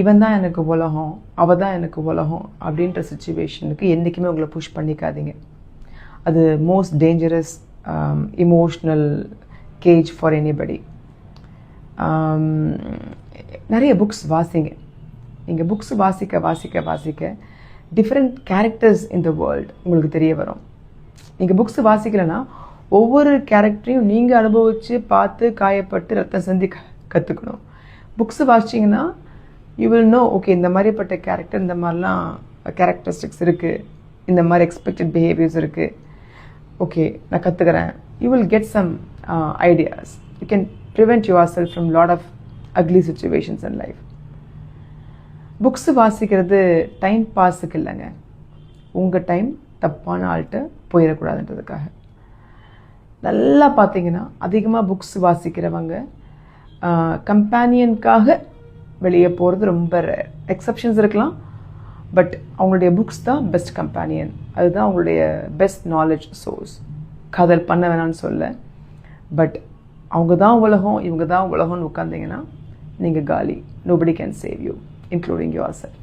இவன் தான் எனக்கு உலகம் அவள் தான் எனக்கு உலகம் அப்படின்ற சுச்சுவேஷனுக்கு என்றைக்குமே உங்களை புஷ் பண்ணிக்காதீங்க. அது most dangerous emotional cage for anybody நிறைய புக்ஸ் வாசிங்க. நீங்கள் புக்ஸ் வாசிக்க வாசிக்க வாசிக்க different characters in the world உங்களுக்கு தெரிய வரும். நீங்கள் புக்ஸ் வாசிக்கலைன்னா ஒவ்வொரு கேரக்டரையும் நீங்கள் அனுபவித்து பார்த்து காயப்பட்டு ரத்தம் செஞ்சு க கற்றுக்கணும் புக்ஸ் வாசிச்சிங்கன்னா யூ வில் நோ ஓகே இந்த மாதிரிப்பட்ட கேரக்டர் இந்த மாதிரிலாம் கேரக்டரிஸ்டிக்ஸ் இருக்குது இந்த மாதிரி எக்ஸ்பெக்டட் பிஹேவியர்ஸ் இருக்குது ஓகே நான் கற்றுக்கிறேன் you will get some ideas you can prevent yourself from lot of ugly situations in life books வாசிக்கிறது டைம் பாஸுக்கு இல்லைங்க. உங்கள் டைம் தப்பான ஆள்கிட்ட போயிடக்கூடாதுன்றதுக்காக. நல்லா பார்த்தீங்கன்னா அதிகமாக புக்ஸ் வாசிக்கிறவங்க uh, கம்பேனியனுக்காக வெளியே போகிறது ரொம்ப எக்ஸப்ஷன்ஸ் இருக்கலாம் பட் அவங்களுடைய புக்ஸ் தான் பெஸ்ட் கம்பேனியன் அதுதான் அவங்களுடைய பெஸ்ட் நாலேஜ் சோர்ஸ் காதல் பண்ண வேணாம்னு சொல்ல பட் அவங்க தான் உலகம் இவங்க தான் உலகம்னு உட்காந்திங்கன்னா நீங்கள் காலி. Nobody can save you including yourself